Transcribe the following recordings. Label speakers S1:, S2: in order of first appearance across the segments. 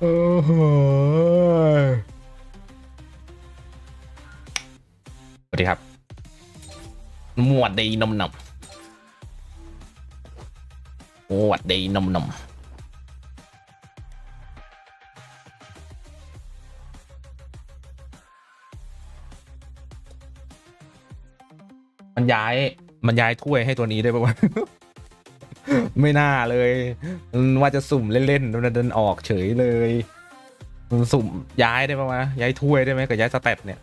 S1: โอ้โหสวัสดีครับ หมวดดีนมนมหมวดดีนมนมมันย้าย มันย้ายถ้วยให้ตัวนี้ได้ปะวะ ไม่น่าเลยว่าจะสุ่มเล่นๆเดินออกเฉยเลยสุ่มย้ายได้ปะวะย้ายถ้วยได้ไหมกับย้ายสเตตเนี่ย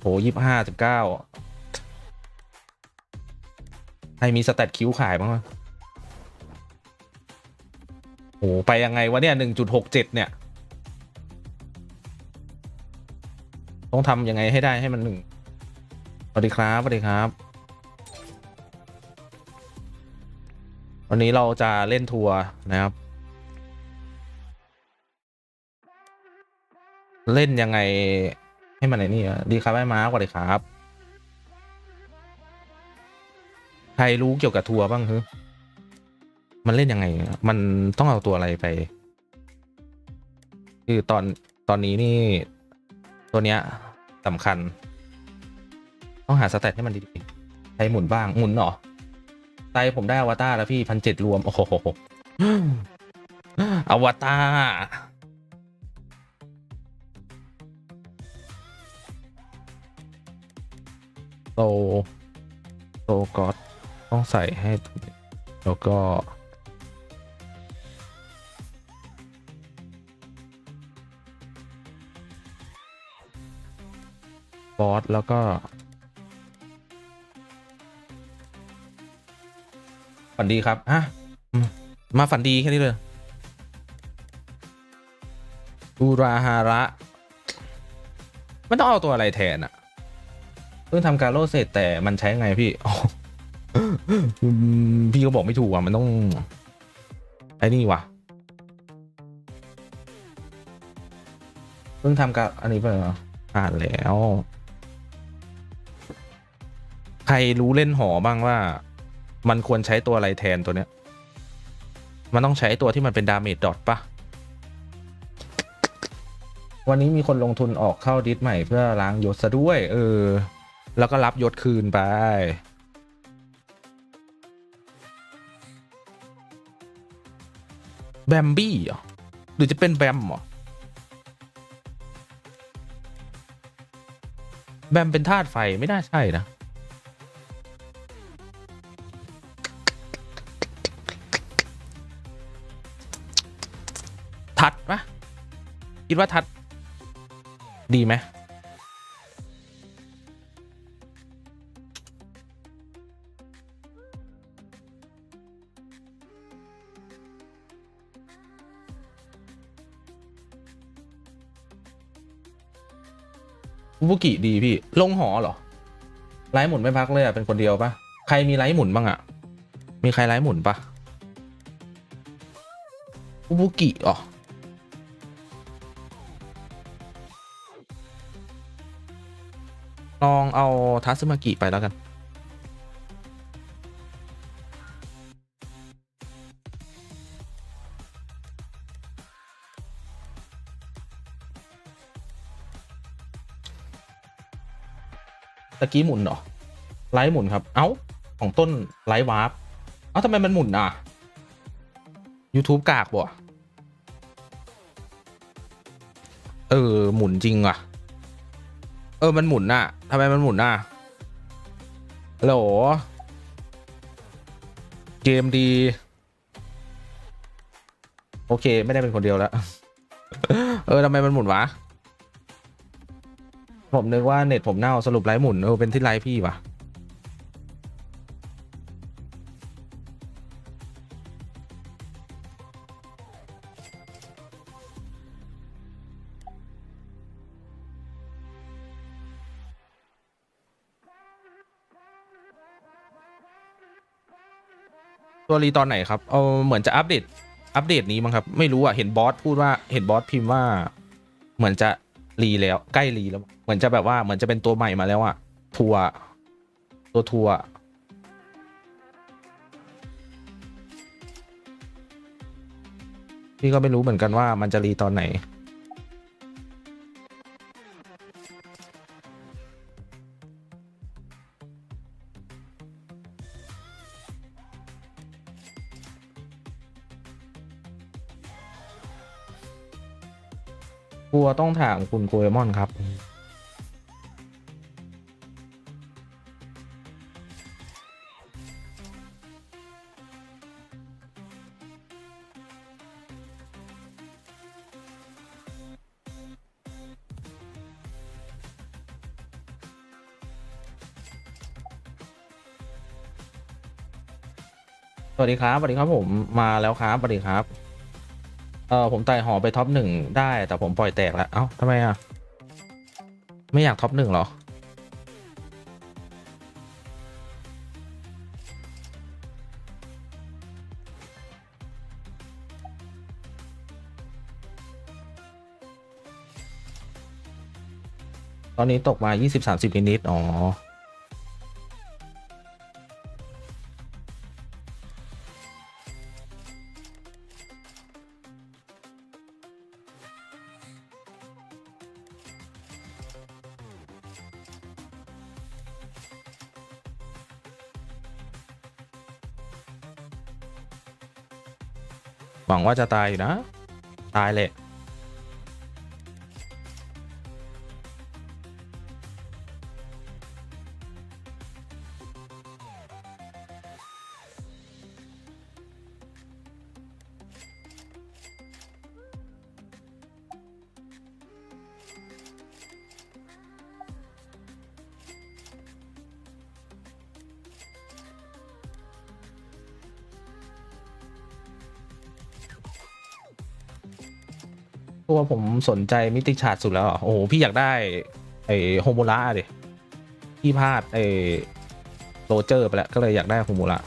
S1: โหยี่ห้าสิบเก้าใครมีสเตตคิ้วขายบ้างวะโหไปยังไงวะเนี่ยหนึ่งจุดหกเจ็ดเนี่ย ต้องทำยังไงให้ได้ให้มันหนึ่งสวัสดีครับสวัสดีครับ วันนี้เราจะเล่นทัวร์นะครับ เล่นยังไงให้มันไหนนี่ดีครับไอ้มากสวัสดีครับ ใครรู้เกี่ยวกับทัวร์บ้างคือมันเล่นยังไง มันต้องเอาตัวอะไรไป คือตอนตอนนี้นี่ตัวเนี้ยสำคัญ ต้องหาสเตตให้มันดีๆใช้หมุนบ้างหมุนเหรอ ไตผมได้อวตารแล้วพี่พันเจ็ดรวม โอ้โหอวตารโตโตก็ต้องใส่ให้ แล้วก็บอสแล้วก็ ฝันดีครับฮะอืมมาฝันดีแค่นี้เลยอูราฮาระไม่ต้องเอาตัวอะไรแทนอะเพิ่งทำการโลเสร็จแต่มันใช้ไงพี่พี่ก็บอกไม่ถูกอะมันต้องไอ้นี่วะเพิ่งทำการอันนี้ไปเหรอผ่านแล้ว ใครรู้เล่นหอบ้างว่า มันควรใช้ตัวอะไรแทนตัวเนี้ย มันต้องใช้ตัวที่มันเป็นดาเมจดอทปะวันนี้มีคนลงทุนออกเข้าดิสใหม่เพื่อล้างยศซะด้วย เออ แล้วก็รับยศคืนไป แบมบี้เหรอ หรือจะเป็นแบมเหรอ แบมเป็นธาตุไฟไม่น่าใช่นะ ทัดปะคิดว่าทัด ดีไหมบุกิดีพี่ ลงหอเหรอ ไลฟ์หมุนไม่พักเลยอะ เป็นคนเดียวปะใครมีไลฟ์หมุนบ้างอะ มีใครไลฟ์หมุนปะบุกิอ๋อ ลองเอาทัซึมากิไปแล้วกัน ตะกี้หมุนเหรอ ไลท์หมุนครับ เอ้า ของต้นไลท์วาร์ป เอ้าทำไมมันหมุนอะ YouTube กากบ่เออ หมุนจริงอะ ออมันหมุนน่ะทำไมมันหมุนน่ะโหลเกมดี โอเค ไม่ได้เป็นคนเดียวแล้ว เออทำไมมันหมุนวะ ผมนึกว่าเน็ตผมเน่าสรุปไลฟ์หมุนเออเป็นที่ไลฟ์พี่วะ ตัวรีตอนไหนครับ เออเหมือนจะอัปเดต อัปเดตนี้มั้งครับ ไม่รู้อะ เห็นบอสพูดว่า เห็นบอสพิมพ์ว่า เหมือนจะรีแล้ว ใกล้รีแล้ว เหมือนจะแบบว่า เหมือนจะเป็นตัวใหม่มาแล้วอะ ทัวร์ตัวทัวร์พี่ก็ไม่รู้เหมือนกันว่ามันจะรีตอนไหน วต้องถามคุณโกเอมอนครับ สวัสดีครับ สวัสดีครับผม มาแล้วครับ สวัสดีครับ เออผมไต่หอไปท็อปหนึ่งได้แต่ผมปล่อยแตกแล้วเอ้าทำไมอะ ไม่อยากท็อปหนึ่งเหรอ ตอนนี้ตกมา 20-30 นิดๆอ๋อ หวังว่าจะตายอยู่นะ ตายเลย ผมสนใจมิติชาร์ดสุดแล้วอะโอ้โห พี่อยากได้ ไอ้โฮโมระดิพี่พลาดไอ้โรเจอร์ไปแล้ว ก็เลยอยากได้โฮโมระ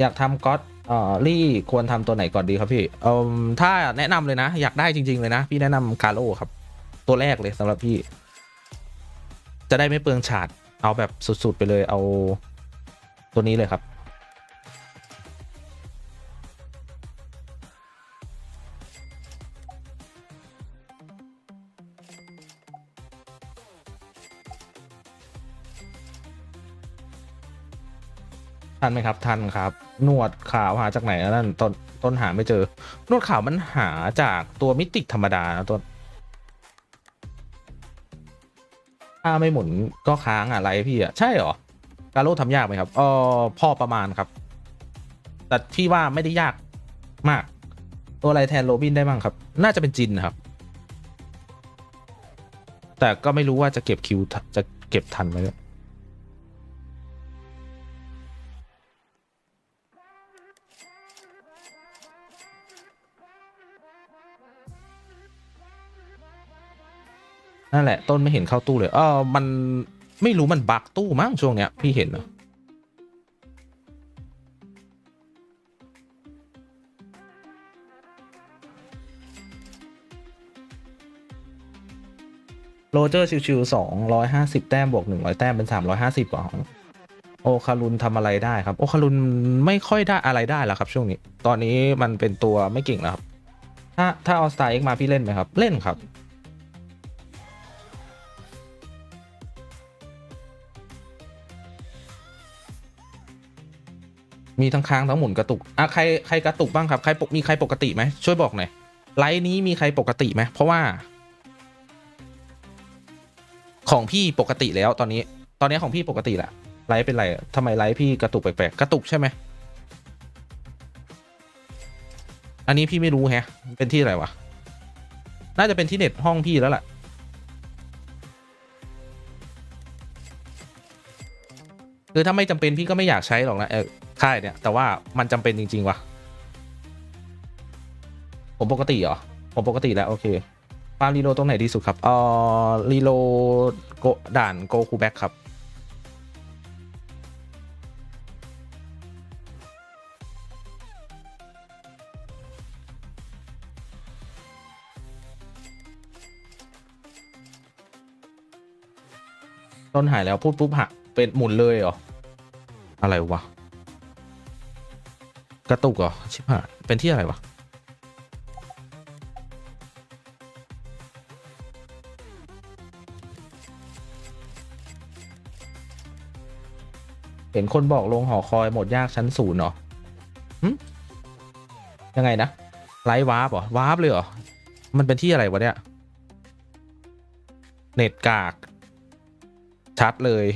S1: อยากทำก็อตเอ่อรี่ควรทำตัวไหนก่อนดีครับพี่เอ่มถ้าแนะนำเลยนะ อยากได้จริง ๆ เลยนะ พี่แนะนำคาร์โลครับ ตัวแรกเลยสำหรับพี่ จะได้ไม่เปลืองฉาดเอาแบบสุด ๆ ไปเลยเอาตัวนี้เลยครับ ทันไหมครับ ทันครับนวดขาวหาจากไหนอะนั่นต้นต้นหาไม่เจอนวดขาวมันหาจากตัวมิติธรรมดานะต้นถ้าไม่หมุนก็ค้างอะไรพี่อะใช่เหรอการโลทำยากไหมครับเออพอประมาณครับ แต่พี่ว่าไม่ได้ยากมาก ตัวอะไรแทนโรบินได้บ้างครับ น่าจะเป็นจินครับ แต่ก็ไม่รู้ว่าจะเก็บคิวจะเก็บทันไหม นั่นแหละ ต้นไม่เห็นเข้าตู้เลยเออมันไม่รู้มันบักตู้มั้งช่วงเนี้ยพี่เห็นนะโรเจอร์ชิวๆสองร้อยห้าสิบแต้มบวกหนึ่งร้อยแต้มเป็นสามร้อยห้าสิบของโอคารุนทำอะไรได้ครับ โอคารุนไม่ค่อยได้อะไรได้แล้วครับช่วงนี้ ตอนนี้มันเป็นตัวไม่เก่งแล้วครับ ถ้าถ้าเอาสไตล์เอ็กมาพี่เล่นไหมครับ เล่นครับ มีทั้งค้างทั้งหมุนกระตุกอะใครใครกระตุกบ้างครับใครปกมีใครปกติไหมช่วยบอกหน่อยไลน์นี้มีใครปกติไหมเพราะว่า ของพี่ปกติแล้วตอนนี้ ตอนนี้ของพี่ปกติแหละไลฟ์เป็นไรทำไมไลฟ์พี่กระตุกแปลกๆกระตุกใช่ไหมอันนี้พี่ไม่รู้แฮะ เป็นที่อะไรวะ น่าจะเป็นที่เน็ตห้องพี่แล้วล่ะ คือถ้าไม่จำเป็นพี่ก็ไม่อยากใช้หรอกนะเออ ค่ายเนี่ย แต่ว่ามันจำเป็นจริง ๆวะผมปกติเหรอ ผมปกติแล้ว โอเคฟาร์มรีโลตรงไหนดีสุดครับเอ่อรีโลโกด่านโกคูแบ็กครับ ต้นหายแล้วพูดปุ๊บหักเป็นหมุนเลยเหรอ อะไรวะ กระตุกเหรอ ชิบหายเป็นที่อะไรวะ เห็นคนบอกลงหอคอยหมดยากชั้นศูนย์เหรอหยังไงนะไลท์วาร์ปเหรอวาร์ปเลยเหรอ มันเป็นที่อะไรวะเนี่ย เน็ตกาก ชัดเลย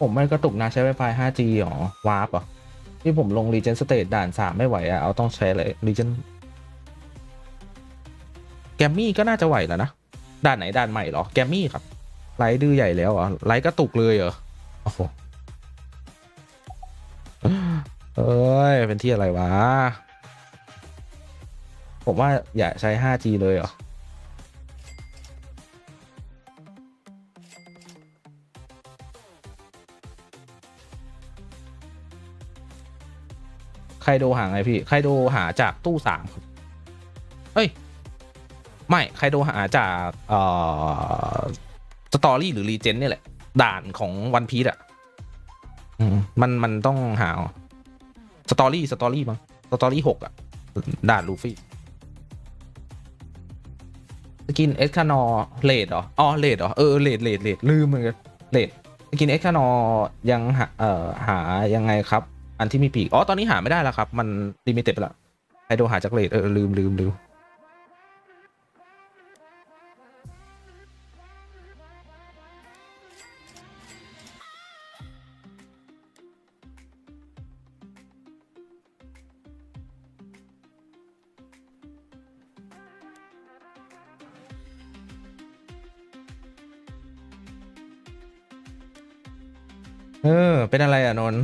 S1: ผมไม่กระตุกนะใช้ Wi-Fi 5G หรอวาร์ปเหรอที่ผมลง Region State ด่าน 3 ไม่ไหวอะเอาต้องใช้เลย Region แกมมี่ก็น่าจะไหวแล้วนะ ด่านไหนด่านใหม่หรอ แกมมี่ครับ ไลท์ดื้อใหญ่แล้วเหรอไลท์กระตุกเลยเหรอโอ้โหเอ้ย เป็นที่อะไรวะ ผมว่าอย่าใช้ 5G เลยเหรอ ใครโดหาไงพี่ใครโดหาจากตู้สามครับเอ้ย ไม่ใครโดหาจากเอ่อสตอรี่หรือรีเจนเนี่ยแหละ ด่านของวันพี e อะมันมันต้องหาสตอรี่สตอรี่มั้งสตอรี่หกอะ ด่านลูฟี่สกินเอ็กคานอเลดเหรออ๋อเลดเหรอเออเลดเลดเลดลืมเหมือนกันเลดสกินเอ็กคานอยังหาเอ่อหายังไงครับ อันที่มีปีก อ๋อ ตอนนี้หาไม่ได้แล้วครับ มันลิมิเต็ดไปล้วไฮโดหาจากเลดเออ ลืมลืมลืมเออ เป็นอะไรอะนนท์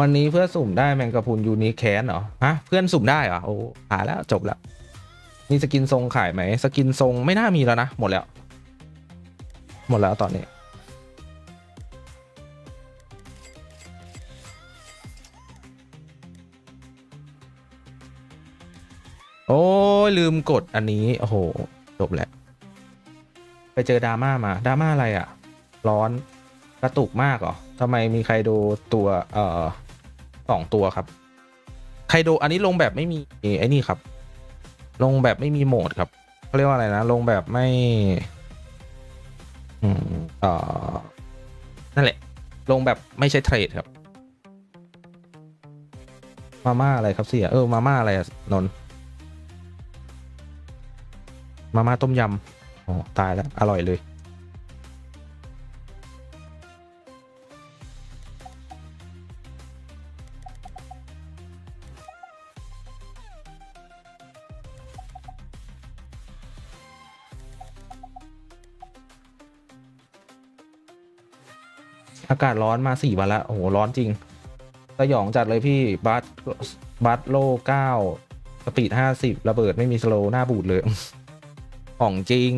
S1: วันนี้เพื่อสุ่มได้แมงกะพรุนยูนิแคนเหรอฮะเพื่อนสุ่มได้เหรอโอ้หาแล้วจบแล้วมีสกินทรงขายไหมสกินทรงไม่น่ามีแล้วนะ หมดแล้ว หมดแล้วตอนนี้ โอ้ยลืมกดอันนี้ โอ้โห จบแล้วไปเจอดราม่ามาดราม่าอะไรอะ ร้อนกระตุกมากเหรอทำไมมีใครดูตัวเอ่อ สองตัวครับใครดูอันนี้ลงแบบไม่มีไอ้นี่ครับ ลงแบบไม่มีโหมดครับเขาเรียกว่าอะไรนะ ลงแบบไม่ อืมเอ่อนั่นแหละ ลงแบบไม่ใช่เทรดครับ มาม่าอะไรครับเสียเออมาม่าอะไรนนมาม่าต้มยำอ๋อตายแล้ว อร่อยเลย อากาศร้อนมาสี่วันแล้วโอ้โหร้อนจริงสยองจัดเลยพี่บัสบัสโลเก้าสปีดห้าสิบระเบิดไม่มีสโลหน้าบูดเลย ของจริง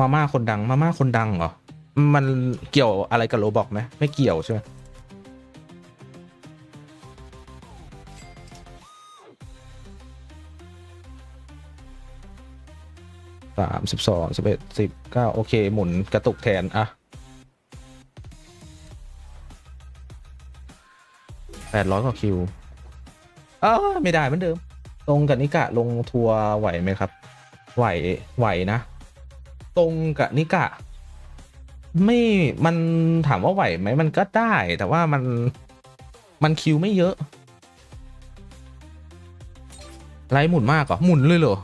S1: มาม่าคนดังมาม่าคนดังเหรอ มันเกี่ยวอะไรกับโรบอกไหมไม่เกี่ยวใช่ไหมสามสิบสองสิบเอ็ดสิบเก้าโอเค หมุนกระตุกแทนอะแปดร้อยกว่าคิวเออไม่ได้เหมือนเดิม ตรงกับนิกะลงทัวร์ไหวไหมครับ ไหว ไหวนะ ตรงกับนิกะ ไม่มันถามว่าไหวไหมมันก็ได้ แต่ว่ามันมันคิวไม่เยอะไลฟ์หมุนมากเหรอหมุนเลยเหรอ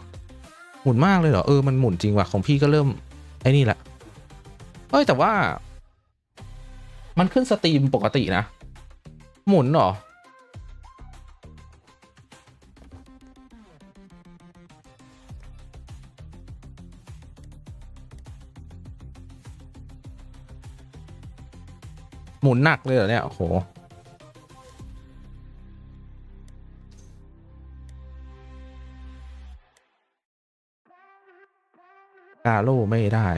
S1: หมุนมากเลยเหรอเออมันหมุนจริงว่ะของพี่ก็เริ่มไอ้นี่แหละเอ้ยแต่ว่า มันขึ้นสตรีมปกตินะ หมุนเหรอ หมุนหนักเลยเหรอเนี่ย โอ้โห กาโลไม่ได้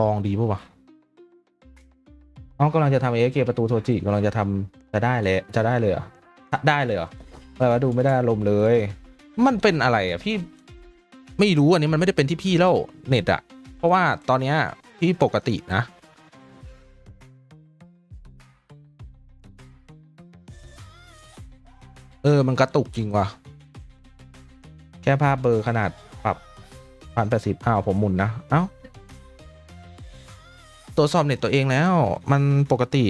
S1: ลองดีป่ะวะเอ้ากำลังจะทำเอเกประตูโทจิกำลังจะทำจะได้เลย จะได้เลยเหรออะได้เลยเหรออะไรวะดูไม่ได้อารมณ์เลย มันเป็นอะไรอะพี่ไม่รู้อันนี้มันไม่ได้เป็นที่พี่แล้วเน็ตอะ เพราะว่าตอนเนี้ยพี่ปกตินะ เออมันกระตุกจริงว่ะ แค่ภาพเบอร์ขนาดปรับพันแปดสิบอ้าวผมหมุนนะ เอ้าตรวจสอบเน็ตตัวเองแล้ว มันปกติ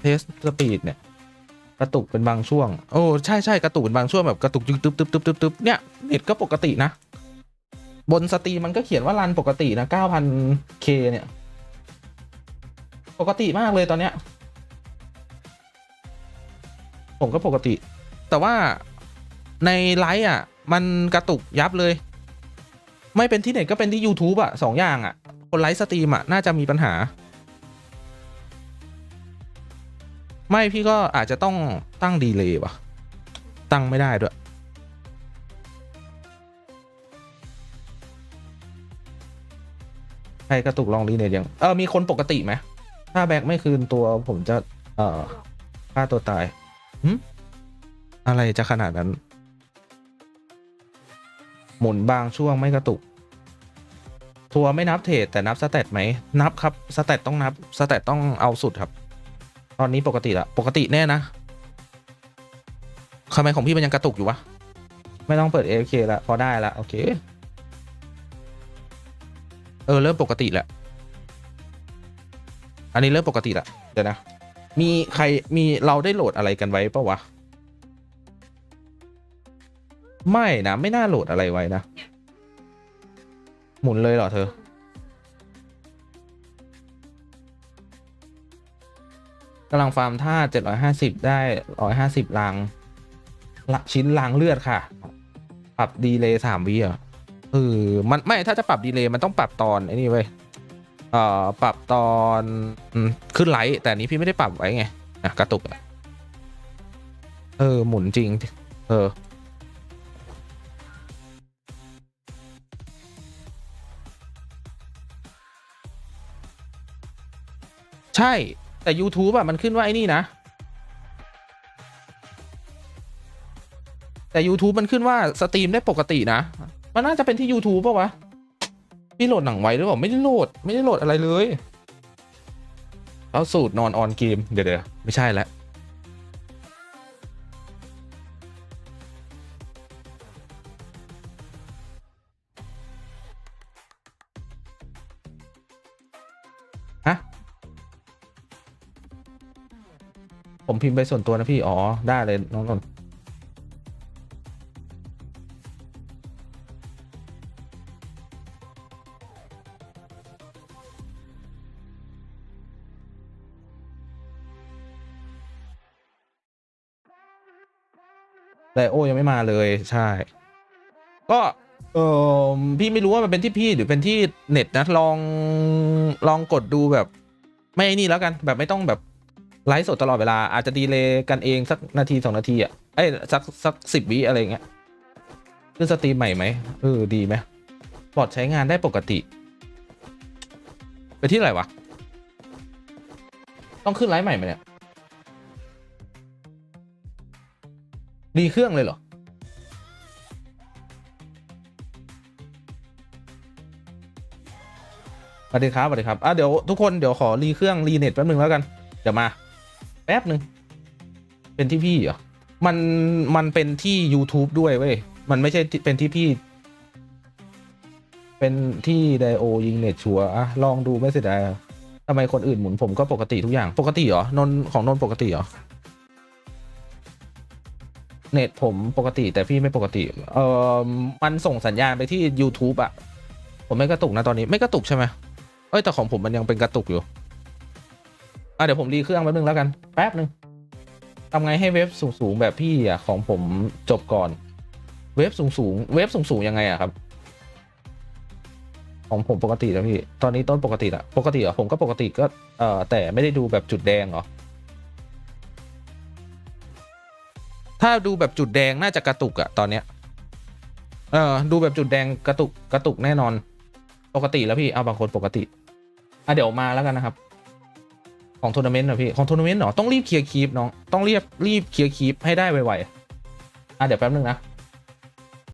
S1: เทสสปีดเนี่ย กระตุกเป็นบางช่วง โอ้ใช่ใช่กระตุกเป็นบางช่วงแบบกระตุกตึ๊บตึ๊บตึ๊บตึ๊บตึ๊บตึ๊บเนี่ยเน็ตก็ปกตินะ บนสตรีมมันก็เขียนว่ารันปกตินะ 9,000K เนี่ย ปกติมากเลยตอนเนี้ย ผมก็ปกติ แต่ว่าในไลฟ์อะ มันกระตุกยับเลย ไม่เป็นที่เน็ตก็เป็นที่ YouTube อะสองอย่างอะ คนไลฟ์สตรีมอะน่าจะมีปัญหา ไม่พี่ก็อาจจะต้องตั้งดีเลย์ว่ะ ตั้งไม่ได้ด้วย ใครกระตุกลองรีเน็ตยัง เออ มีคนปกติไหม ถ้าแบ็คไม่คืนตัวผมจะ เอ่อฆ่าตัวตายหึอะไรจะขนาดนั้น หมุนบางช่วงไม่กระตุก ทัวร์ไม่นับเทรดแต่นับสเตตไหม นับครับ สเตตต้องนับ สเตตต้องเอาสุดครับ ตอนนี้ปกติละปกติแน่นะทำไมของพี่มันยังกระตุกอยู่วะ ไม่ต้องเปิด AFK ละพอได้ละโอเค เออ เริ่มปกติแหละอันนี้เริ่มปกติละเดี๋ยวนะ มีใครมีเราได้โหลดอะไรกันไว้ปะวะ ไม่นะ ไม่น่าโหลดอะไรไว้นะ หมุนเลยเหรอเธอำลังฟาร์มท่า750 ได้ 150ลังละชิ้นลังเลือดค่ะ ปรับดีเลย์สามวิอะเออมันไม่ถ้าจะปรับดีเลย์มันต้องปรับตอนไอ้นี่เว้ยเอ่อปรับตอนอืมขึ้นไลท์แต่นี้พี่ไม่ได้ปรับไว้ไงอะกระตุกเออหมุนจริง เออใช่ แต่ YouTube อะมันขึ้นว่าไอ้นี่นะ แต่ YouTube มันขึ้นว่าสตรีมได้ปกตินะ มันน่าจะเป็นที่ YouTube ป่ะวะพี่โหลดหนังไว้หรือเปล่าไม่ได้โหลดไม่ได้โหลดอะไรเลยเอาสูตรนอนออนเกมเดี๋ยวเดี๋ยวไม่ใช่แล้ว พิมพ์ไปส่วนตัวนะพี่ อ๋อ ได้เลยน้องนนท์ไดโอยังไม่มาเลยใช่ ก็เออพี่ไม่รู้ว่ามันเป็นที่พี่หรือเป็นที่เน็ตนะลองลองกดดูแบบ ไม่ไอ้นี่แล้วกันแบบไม่ต้องแบบ ไลฟ์สดตลอดเวลาอาจจะดีเลย์กันเองสักนาทีสองนาทีอะเอ้ยสักสักสิบวิอะไรเงี้ยขึ้นสตรีมใหม่ไหมเออดีไหมบอร์ดใช้งานได้ปกติ ไปที่ไหนวะ ต้องขึ้นไลฟ์ใหม่ไหมเนี่ยรีเครื่องเลยเหรอ สวัสดีครับ สวัสดีครับ อะ เดี๋ยวทุกคนเดี๋ยวขอรีเครื่องรีเน็ตแป๊บนึงแล้วกัน เดี๋ยวมา แป๊บหนึ่งเป็นที่พี่เหรอ มันมันเป็นที่ YouTube ด้วยเว้ย มันไม่ใช่เป็นที่พี่ เป็นที่ไดโอยิงเน็ตชัวอะลองดูไม่เสียดายทำไมคนอื่นหมุนผมก็ปกติทุกอย่าง ปกติเหรอ นนของนนปกติเหรอ เน็ตผมปกติแต่พี่ไม่ปกติ เออมันส่งสัญญาณไปที่ YouTube อะผมไม่กระตุกนะตอนนี้ไม่กระตุกใช่ไหมเอ้ยแต่ของผมมันยังเป็นกระตุกอยู่ อะเดี๋ยวผมรีเครื่องแป๊บนึงแล้วกันแป๊บนึงทำไงให้เว็บสูงๆแบบพี่อะของผมจบก่อน เว็บสูงๆเว็บสูงๆยังไงอะครับ ของผมปกตินะพี่ ตอนนี้ต้นปกติอะปกติอะผมก็ปกติก็เอ่อแต่ไม่ได้ดูแบบจุดแดงเหรอถ้าดูแบบจุดแดงน่าจะกระตุกอะตอนเนี้ยเออดูแบบจุดแดงกระตุกกระตุกแน่นอน ปกติแล้วพี่เอาบางคนปกติอะเดี๋ยวมาแล้วกันนะครับ ของทัวร์นาเมนต์นะพี่ ของทัวร์นาเมนต์เหรอ ต้องรีบเคลียร์คีปน้อง ต้องรีบรีบเคลียร์คีปให้ได้ไวๆ อะเดี๋ยวแป๊บนึงนะ